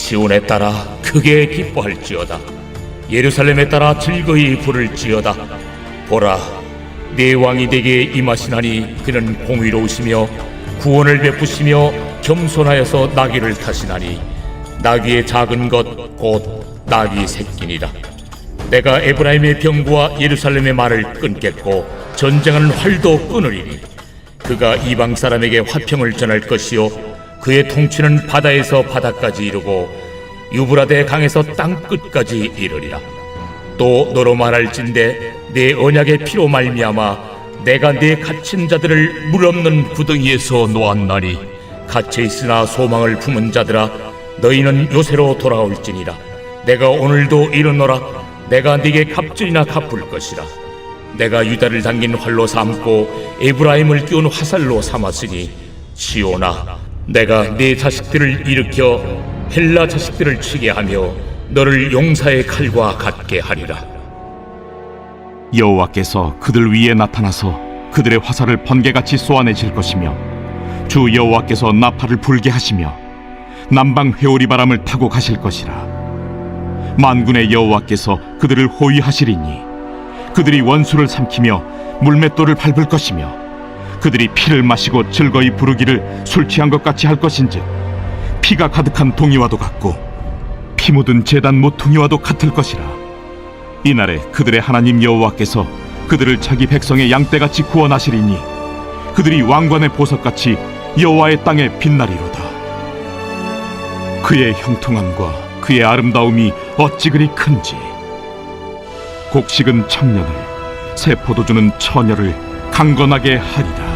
시온에 따라 크게 기뻐할지어다. 예루살렘에 따라 즐거이 부를지어다. 보라 내 왕이 내게 임하시나니 그는 공의로우시며 구원을 베푸시며 겸손하여서 나귀를 타시나니 나귀의 작은 것 곧 나귀 새끼니라. 내가 에브라임의 병부와 예루살렘의 말을 끊겠고 전쟁하는 활도 끊으리니 그가 이방 사람에게 화평을 전할 것이요 그의 통치는 바다에서 바다까지 이르고 유브라데 강에서 땅 끝까지 이르리라. 또 너로 말할진대 내 언약의 피로 말미암아 내가 내 갇힌 자들을 물 없는 구덩이에서 놓았나니 갇혀 있으나 소망을 품은 자들아 너희는 요새로 돌아올지니라. 내가 오늘도 이르노라. 내가 네게 갑절이나 갚을 것이라. 내가 유다를 당긴 활로 삼고 에브라임을 끼운 화살로 삼았으니 시오나 내가 네 자식들을 일으켜 헬라 자식들을 치게 하며 너를 용사의 칼과 같게 하리라. 여호와께서 그들 위에 나타나서 그들의 화살을 번개같이 쏘아내실 것이며 주 여호와께서 나팔을 불게 하시며 남방 회오리 바람을 타고 가실 것이라. 만군의 여호와께서 그들을 호위하시리니 그들이 원수를 삼키며 물맷돌을 밟을 것이며 그들이 피를 마시고 즐거이 부르기를 술 취한 것 같이 할 것인즉 피가 가득한 동이와도 같고 피 묻은 재단 모퉁이와도 같을 것이라 이날에 그들의 하나님 여호와께서 그들을 자기 백성의 양떼같이 구원하시리니 그들이 왕관의 보석같이 여호와의 땅에 빛나리로다. 그의 형통함과 그의 아름다움이 어찌 그리 큰지 곡식은 청년을 새 포도주는 처녀를 강건하게 하리라.